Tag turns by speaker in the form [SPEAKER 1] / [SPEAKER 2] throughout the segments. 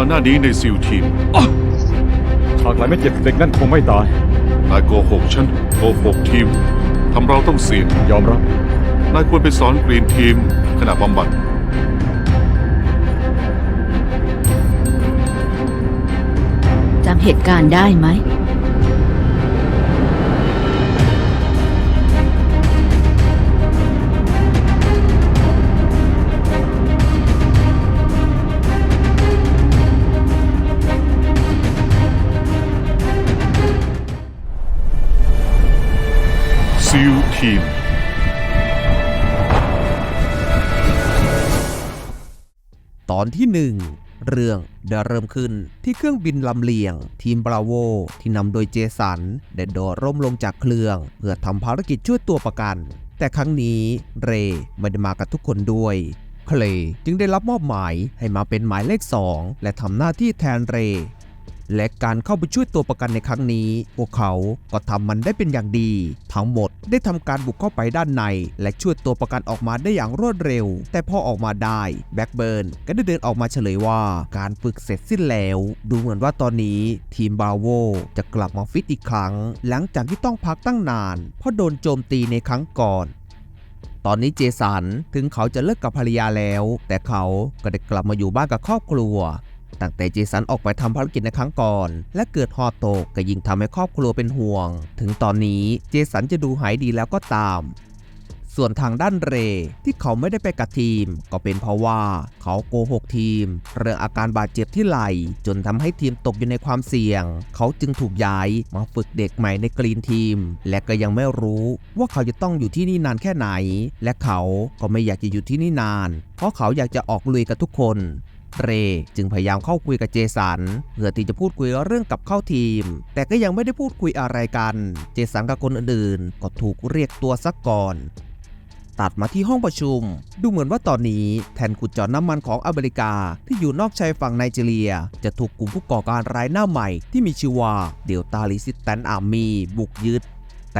[SPEAKER 1] ก่อนหน้านี้ในซิลทีม
[SPEAKER 2] หากนายไม่เจ็บเด็กนั่นคงไม่ตาย
[SPEAKER 1] นายโกหกฉันโกหกทีมทำเราต้องเสี่ยง
[SPEAKER 2] ยอมรับ
[SPEAKER 1] นายควรไปสอนกรีนทีมขณะบำบัด
[SPEAKER 3] จำเหตุการณ์ได้ไหม
[SPEAKER 1] ซิลทีม
[SPEAKER 4] ตอนที่หนึ่งเรื่องได้เริ่มขึ้นที่เครื่องบินลำเลียง ทีมบราโวที่นำโดยเจสันได้โดดร่มลงจากเครื่อง เพื่อทำภารกิจช่วยตัวประกัน แต่ครั้งนี้เรไม่ได้มากับทุกคนด้วยเคลย์จึงได้รับมอบหมายให้มาเป็นหมายเลข 2 และทำหน้าที่แทนเร และการเข้าไปช่วยตัวประกันในครั้งนี้ พวกเขาก็ทำมันได้เป็นอย่างดี ทั้งหมดได้ทำการบุกเข้าไปด้านใน และช่วยตัวประกันออกมาได้อย่างรวดเร็ว แต่พอออกมาได้แบ็กเบิร์นก็ได้เดินออกมาเฉลยว่าการฝึกเสร็จสิ้นแล้ว ดูเหมือนว่าตอนนี้ทีมบราโวจะกลับมาฟิตอีกครั้ง หลังจากที่ต้องพักตั้งนาน เพราะโดนโจมตีในครั้งก่อนตอนนี้เจสันถึงเขาจะเลิกกับภรรยาแล้ว แต่เขาก็ได้กลับมาอยู่บ้านกับครอบครัว ตั้งแต่เจสันออกไปทำภารกิจในครั้งก่อน และเกิดฮอตกก็ยิ่งทำให้ครอบครัวเป็นห่วง ถึงตอนนี้เจสันจะดูหายดีแล้วก็ตาม ส่วนทางด้านเรที่เขาไม่ได้ไปกับทีม ก็เป็นเพราะว่าเขาโกหกทีม เรื่องอาการบาดเจ็บที่ไหล่จนทำให้ทีมตกอยู่ในความเสี่ยง เขาจึงถูกย้ายมาฝึกเด็กใหม่ในกรีนทีม และก็ยังไม่รู้ว่าเขาจะต้องอยู่ที่นี่นานแค่ไหน และเขาก็ไม่อยากจะอยู่ที่นี่นาน เพราะเขาอยากจะออกลุยกับทุกคน เรย์จึงพยายามเข้าคุยกับเจสันเพื่อที่จะพูดคุยเรื่องกับเข้าทีม แต่ก็ยังไม่ได้พูดคุยอะไรกัน เจสันกับคนอื่นก็ถูกเรียกตัวซักก่อนตัดมาที่ห้องประชุม ดูเหมือนว่าตอนนี้แทนขุดเจาะน้ำมันของอเมริกา ที่อยู่นอกชายฝั่งไนจีเรีย จะถูกกลุ่มผู้ก่อการร้ายหน้าใหม่ที่มีชื่อว่าเดลตาลิซิสแตนอาร์มีบุกยึด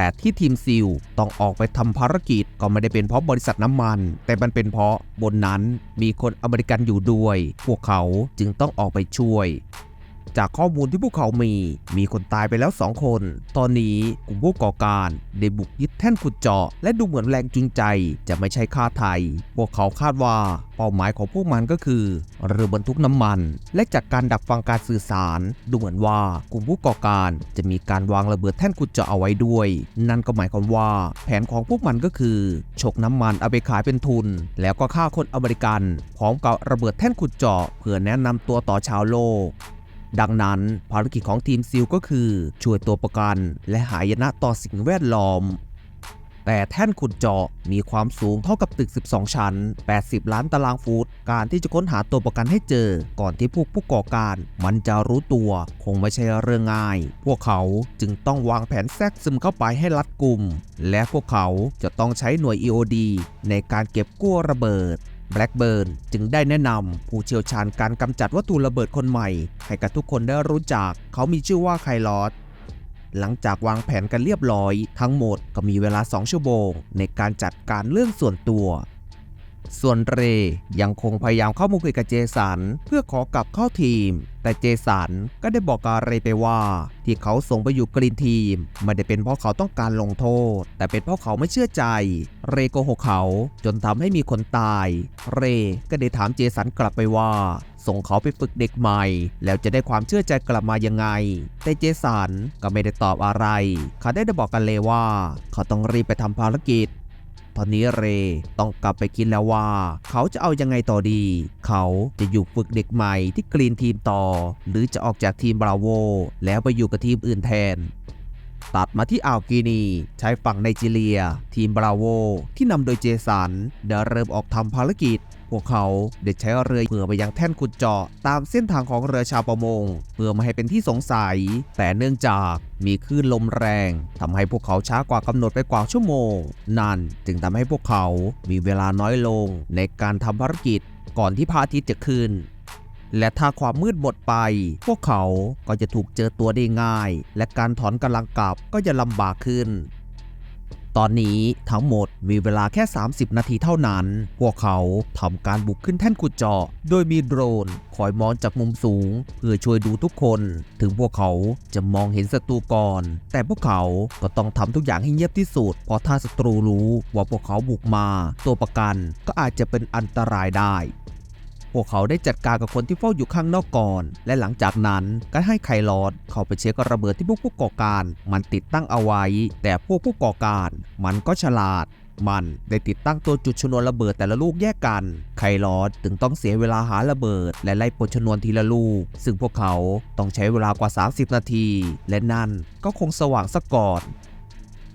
[SPEAKER 4] แต่ที่ทีมซิลต้องออกไปทำภารกิจก็ไม่ได้เป็นเพราะบริษัทน้ำมัน แต่มันเป็นเพราะบนนั้นมีคนอเมริกันอยู่ด้วย พวกเขาจึงต้องออกไปช่วย จากข้อมูลที่พวกเขามี มีคนตายไปแล้วสองคน ตอนนี้กลุ่มผู้ก่อการได้บุกยึดแท่นขุดเจาะ และดูเหมือนแรงจูงใจจะไม่ใช่ค่าไทย พวกเขาคาดว่าเป้าหมายของพวกมันก็คือเรือบรรทุกน้ำมัน และจากการดักฟังการสื่อสาร ดูเหมือนว่ากลุ่มผู้ก่อการจะมีการวางระเบิดแท่นขุดเจาะเอาไว้ด้วย นั่นก็หมายความว่า แผนของพวกมันก็คือฉกน้ำมันเอาไปขายเป็นทุน แล้วก็ฆ่าคนอเมริกันพร้อมกับระเบิดแท่นขุดเจาะเพื่อแนะนำตัวต่อชาวโลก ดังนั้นภารกิจของทีมซิลก็คือ ช่วยตัวประกันและหายนะต่อสิ่งแวดล้อม แต่แท่นขุดเจาะมีความสูงเท่ากับตึก 12 ชั้น 80 ล้านตารางฟุต การที่จะค้นหาตัวประกันให้เจอ ก่อนที่พวกผู้ก่อการ มันจะรู้ตัวคงไม่ใช่เรื่องง่าย พวกเขาจึงต้องวางแผนแทรกซึมเข้าไปให้รัดกลุ่ม และพวกเขาจะต้องใช้หน่วย EOD ในการเก็บกู้ระเบิด แบล็กเบิร์นจึงได้แนะนำผู้เชี่ยวชาญการกำจัดวัตถุระเบิดคนใหม่ ให้กับทุกคนได้รู้จัก เขามีชื่อว่าไคลอสหลังจากวางแผนกันเรียบร้อย ทั้งหมดก็มีเวลา 2 ชั่วโมง ในการจัดการเรื่องส่วนตัว ส่วนเรย์ยังคงพยายามเข้ามาคุยกับเจสันเพื่อขอกลับเข้าทีม แต่เจสันก็ได้บอกกับเรย์ไปว่า ที่เขาส่งไปอยู่กรีนทีมไม่ได้เป็นเพราะเขาต้องการลงโทษ แต่เป็นเพราะเขาไม่เชื่อใจ เรย์โกหกเขาจนทำให้มีคนตาย เรย์ก็ได้ถามเจสันกลับไปว่า ส่งเขาไปฝึกเด็กใหม่ แล้วจะได้ความเชื่อใจกลับมายังไง แต่เจสันก็ไม่ได้ตอบอะไร เขาได้ได้บอกกันเลยว่า เขาต้องรีบไปทำภารกิจ ตอนนี้เรต้องกลับไปคิดแล้วว่า เขาจะเอายังไงต่อดี เขาจะอยู่ฝึกเด็กใหม่ที่กรีนทีมต่อ หรือจะออกจากทีมบราโวแล้วไปอยู่กับทีมอื่นแทนตัดมาที่อ่าวกีนีใช้ฝั่งไนจีเรีย ทีมบราโว ที่นำโดยเจสันได้เริ่มออกทำภารกิจ พวกเขาได้ใช้เรือเพื่อไปยังแท่นขุดเจาะตามเส้นทางของเรือชาวประมง เพื่อไม่ให้เป็นที่สงสัย แต่เนื่องจากมีคลื่นลมแรงทำให้พวกเขาช้ากว่ากำหนดไปกว่าชั่วโมง นั่นจึงทำให้พวกเขามีเวลาน้อยลงในการทำภารกิจก่อนที่พระอาทิตย์จะขึ้นและถ้าความมืดหมดไป พวกเขาก็จะถูกเจอตัวได้ง่าย และการถอนกำลังกลับก็จะลำบากขึ้น ตอนนี้ทั้งหมดมีเวลาแค่ 30 นาทีเท่านั้น พวกเขาทำการบุกขึ้นแท่นขุดเจาะ โดยมีโดรนคอยมองจากมุมสูง เพื่อช่วยดูทุกคน ถึงพวกเขาจะมองเห็นศัตรูก่อน แต่พวกเขาก็ต้องทำทุกอย่างให้เงียบที่สุด เพราะถ้าศัตรูรู้ว่าพวกเขาบุกมา ตัวประกันก็อาจจะเป็นอันตรายได้ พวกเขาได้จัดการกับคนที่เฝ้าอยู่ข้างนอกก่อน และหลังจากนั้นก็ให้ไคลอดเข้าไปเช็คระเบิดที่พวกผู้ก่อการ มันติดตั้งเอาไว้ แต่พวกผู้ก่อการ มันก็ฉลาดมันได้ติดตั้งตัวจุดชนวนระเบิดแต่ละลูกแยกกัน ไคลอดถึงต้องเสียเวลาหาระเบิด และไล่ปลดชนวนทีละลูก ซึ่งพวกเขาต้องใช้เวลากว่า 30 นาที และนั่นก็คงสว่างสักก่อน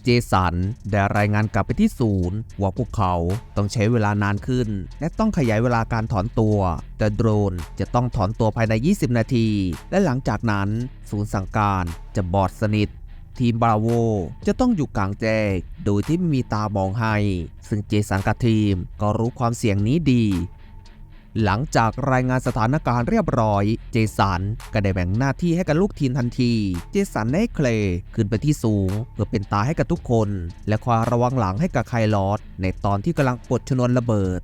[SPEAKER 4] เจสันได้รายงานกลับไปที่ศูนย์ว่าพวกเขาต้องใช้เวลานานขึ้น และต้องขยายเวลาการถอนตัว แต่โดรนจะต้องถอนตัวภายใน 20 นาที และหลังจากนั้นศูนย์สั่งการจะบอดสนิททีมบราโวจะต้องอยู่กลางแจ้งโดยที่ไม่มีตามองให้ ซึ่งเจสันกับทีมก็รู้ความเสี่ยงนี้ดี หลังจากรายงานสถานการณ์เรียบร้อย เจสันก็ได้แบ่งหน้าที่ให้กับลูกทีมทันที เจสันได้เคลย์ขึ้นไปที่สูง เพื่อเป็นตาให้กับทุกคน และคอยระวังหลังให้กับไคลอสในตอนที่กำลังปลดชนวนระเบิด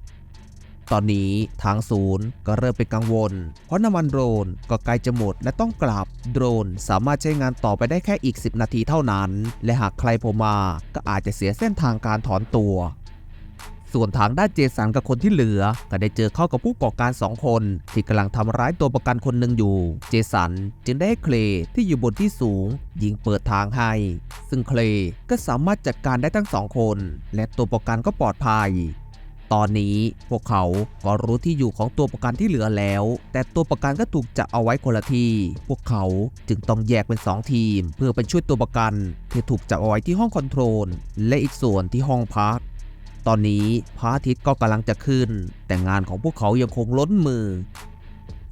[SPEAKER 4] ตอนนี้ทางศูนย์ก็เริ่มเป็นกังวล เพราะน้ำมันโดรนก็ใกล้จะหมดและต้องกลับ โดรนสามารถใช้งานต่อไปได้แค่อีก 10 นาทีเท่านั้น และหากใครโผล่มาก็อาจจะเสียเส้นทางการถอนตัว ส่วนทางด้านเจสันกับคนที่เหลือ ก็ได้เจอเข้ากับผู้ก่อการสองคน ที่กำลังทำร้ายตัวประกันคนหนึ่งอยู่ เจสันจึงได้ให้เคลที่อยู่บนที่สูง ยิงเปิดทางให้ ซึ่งเคลก็สามารถจัดการได้ทั้งสองคน และตัวประกันก็ปลอดภัยตอนนี้พวกเขาก็รู้ที่อยู่ของตัวประกันที่เหลือแล้ว แต่ตัวประกันก็ถูกจับเอาไว้คนละที่ พวกเขาจึงต้องแยกเป็น 2 ทีม เพื่อไปช่วยตัวประกันที่ถูกจับเอาไว้ที่ห้องคอนโทรล และอีกส่วนที่ห้องพัก ตอนนี้พระอาทิตย์ก็กำลังจะขึ้น แต่งานของพวกเขายังคงล้นมือ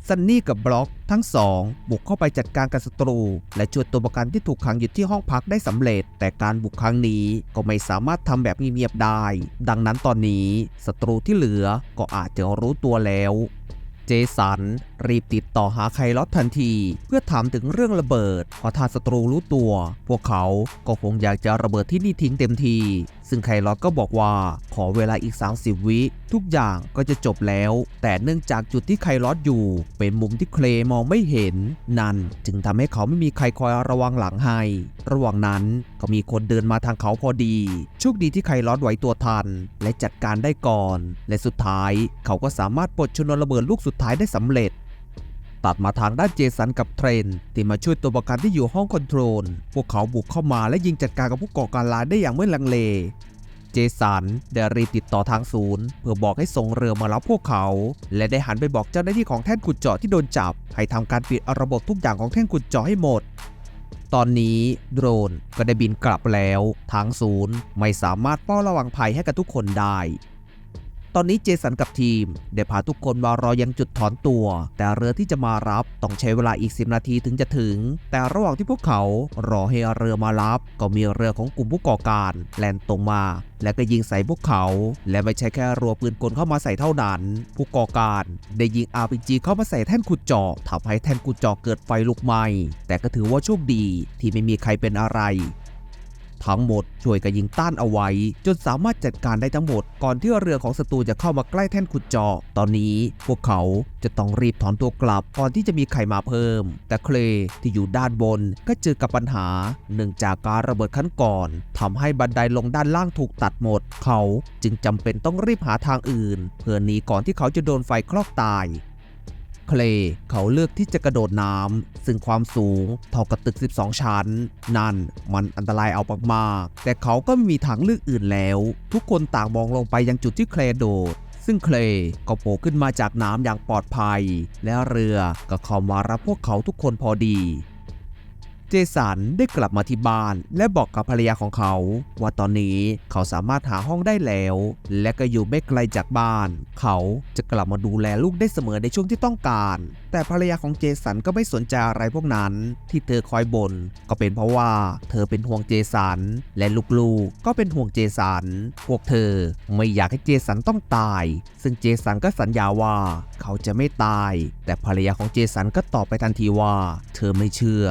[SPEAKER 4] ซันนี่กับบล็อกทั้งสองบุกเข้าไปจัดการกับศัตรู และช่วยตัวประกันที่ถูกขังอยู่ที่ห้องพักได้สำเร็จ แต่การบุกครั้งนี้ก็ไม่สามารถทำแบบเงียบๆได้ ดังนั้นตอนนี้ศัตรูที่เหลือก็อาจจะรู้ตัวแล้ว เจสัน รีบติดต่อหาไคลอสทันที เพื่อถามถึงเรื่องระเบิดเพราะถ้าศัตรูรู้ตัว พวกเขาก็คงอยากจะระเบิดที่นี่ทิ้งเต็มที ซึ่งไคลอสก็บอกว่าขอเวลาอีก 30 วิ ทุกอย่างก็จะจบแล้ว แต่เนื่องจากจุดที่ไคลอสอยู่ เป็นมุมที่เคลมองไม่เห็น นั่นจึงทำให้เขาไม่มีใครคอยระวังหลังให้ ระหว่างนั้นก็มีคนเดินมาทางเขาพอดี โชคดีที่ไคลอสไหวตัวทัน และจัดการได้ก่อน และสุดท้ายเขาก็สามารถปลดชนวนระเบิดลูกสุดท้ายได้สำเร็จ ตัดมาทางด้านเจสันกับเทรนที่มาช่วยตัวประกันที่อยู่ห้องคอนโทรล พวกเขาบุกเข้ามาและยิงจัดการกับผู้ก่อการร้ายได้อย่างไม่ลังเล เจสันได้รีบติดต่อทางศูนย์ เพื่อบอกให้ส่งเรือมารับพวกเขา และได้หันไปบอกเจ้าหน้าที่ของแท่นขุดเจาะที่โดนจับ ให้ทำการปิดระบบทุกอย่างของแท่นขุดเจาะให้หมดตอนนี้โดรนก็ได้บินกลับแล้ว ทางศูนย์ไม่สามารถเฝ้าระวังภัยให้กับทุกคนได้ ตอนนี้เจสันกับทีม ได้พาทุกคนมารอยังจุดถอนตัว แต่เรือที่จะมารับต้องใช้เวลาอีก 10 นาทีถึงจะถึง แต่ระหว่างที่พวกเขารอให้เรือมารับ ก็มีเรือของกลุ่มผู้ก่อการ แล่นตรงมา และก็ยิงใส่พวกเขา และไม่ใช่แค่รัวปืนกลเข้ามาใส่เท่านั้น ผู้ก่อการได้ยิง RPG เข้ามาใส่แท่นขุดเจาะทำให้แท่นขุดเจาะเกิดไฟลุกไหม้แต่ก็ถือว่าโชคดีที่ไม่มีใครเป็นอะไร ทั้งหมดช่วยกันยิงต้านเอาไว้ จนสามารถจัดการได้ทั้งหมด ก่อนที่เรือของศัตรูจะเข้ามาใกล้แท่นขุดเจาะ ตอนนี้พวกเขาจะต้องรีบถอนตัวกลับก่อนที่จะมีใครมาเพิ่ม แต่เคลที่อยู่ด้านบนก็เจอกับปัญหาเนื่องจากการระเบิดขั้นก่อนทำให้บันไดลงด้านล่างถูกตัดหมด เขาจึงจำเป็นต้องรีบหาทางอื่น เพื่อหนีก่อนที่เขาจะโดนไฟคลอกตาย เคลย์เขาเลือกที่จะกระโดดน้ำซึ่งความสูงเท่ากับตึก 12 ชั้น นั่นมันอันตรายเอามากๆแต่เขาก็ไม่มีทางเลือกอื่นแล้ว ทุกคนต่างมองลงไปยังจุดที่เคลย์โดดซึ่งเคลย์ก็โผล่ขึ้นมาจากน้ำอย่างปลอดภัย และเรือก็เข้ามารับพวกเขาทุกคนพอดี เจสันได้กลับมาที่บ้าน และบอกกับภรรยาของเขา ว่าตอนนี้เขาสามารถหาห้องได้แล้ว และก็อยู่ไม่ไกลจากบ้าน เขาจะกลับมาดูแลลูกได้เสมอในช่วงที่ต้องการ แต่ภรรยาของเจสันก็ไม่สนใจอะไรพวกนั้น ที่เธอคอยบน่นก็เป็นเพราะว่าเธอเป็นห่วงเจสัน และลูกๆก็เป็นห่วงเจสัน พวกเธอไม่อยากให้เจสันต้องตาย ซึ่งเจสันก็สัญญาว่า เขาจะไม่ตาย แต่ภรรยาของเจสันก็ตอบไปทันทีว่า เธอไม่เชื่อ